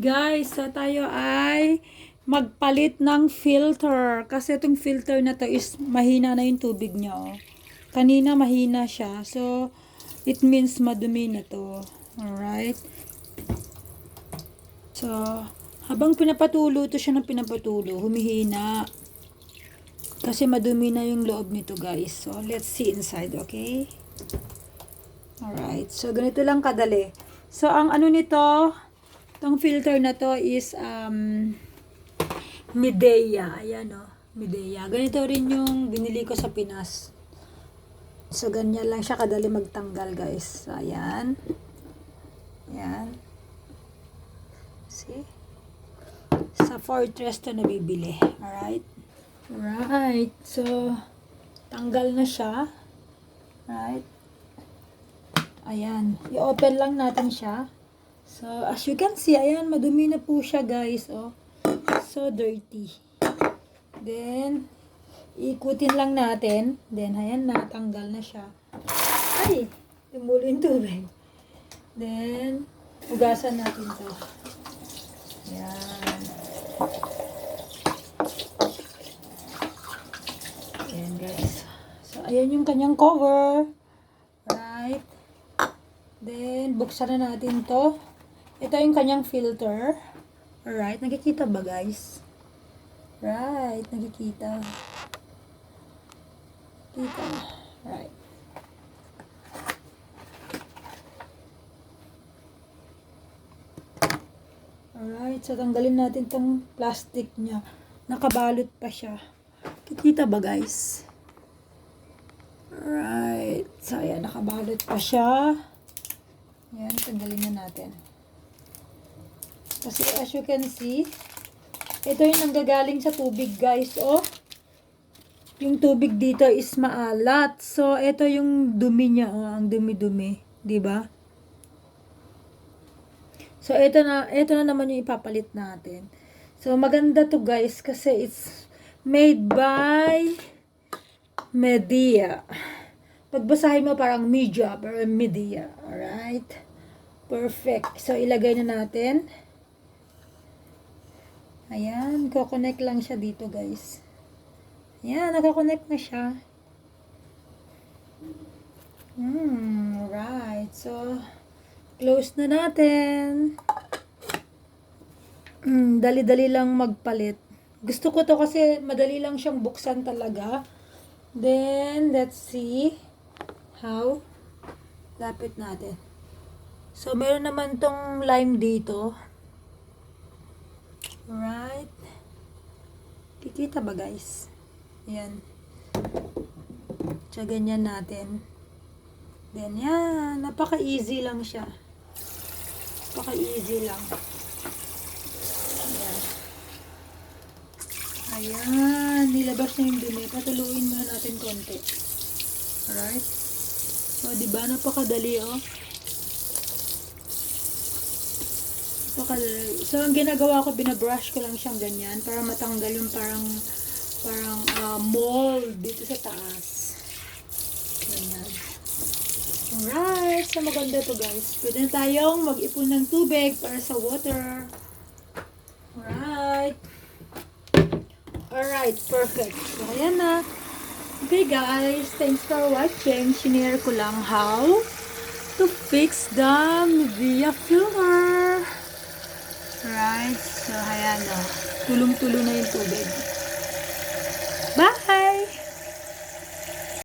Guys, so tayo ay magpalit ng filter. Kasi itong filter na to is mahina na yung tubig niya. Oh. Kanina mahina siya. So, it means madumi na to. Alright? So, habang pinapatulo to siya ng pinapatulo, humihina. Kasi madumi na yung loob nito guys. So, let's see inside, okay? Alright. So, ganito lang kadali. So, ang ano nito, Itong filter na to is um, Midea. Ayan o. Oh, Midea. Ganito rin yung binili ko sa Pinas. So, ganyan lang siya kadali magtanggal, guys. So, ayan. Ayan. See? Sa Fortress to nabibili. Alright? Alright. So, tanggal na siya. Right? Ayan. I-open lang natin siya. So, as you can see, ayan, madumi na po siya, guys, oh. So, dirty. Then, ikutin lang natin. Then, ayan, natanggal na siya. Ay, tumulo yung tubig. Then, ugasan natin to. Ayan. Ayan, guys. So, ayan yung kanyang cover. Right. Then, buksan na natin to. Ito yung kanyang filter. Alright, nakikita ba guys? Right, nakikita. Kita. Right. Alright, so tanggalin natin tong plastic niya. Nakabalot pa siya. Kikita ba guys? Alright, so ayan, nakabalot pa siya. Ayan, tanggalin na natin. Kasi as you can see, ito yung nanggagaling sa tubig guys, oh. Yung tubig dito is maalat. So, ito yung dumi niya, oh, ang dumi-dumi, 'di ba? So, ito na, ito na naman yung ipapalit natin. So, maganda to guys kasi it's made by Media. Pagbasahin mo parang media, pero media. Alright? Perfect. So, ilagay na natin. Ayan, ko-connect lang siya dito, guys. Ayan, nako-connect na siya. Hmm, right. So, close na natin. Hmm, dali-dali lang magpalit. Gusto ko to kasi madali lang siyang buksan talaga. Then, let's see how lapit natin. So, meron naman tong lime dito. Right. Kikita ba guys? Ayan. So, ganyan natin. Then, yan. Napaka-easy lang siya. Napaka-easy lang. Ayan. Ayan. Nilabas na yung dumi. Patuluin muna natin konti. Alright. So, di ba Napakadali, oh. Napakadali. So, ang ginagawa ko, binabrush ko lang siyang ganyan para matanggal yung parang parang uh, mold dito sa taas. Ganyan. Alright. So, maganda to guys. Pwede na tayong mag-ipon ng tubig para sa water. Alright. Alright. Perfect. So, ayan na. Okay guys. Thanks for watching. Shinare ko lang how to fix the media filter. Right. So, ayan o. Tulong-tulo na yung tubig.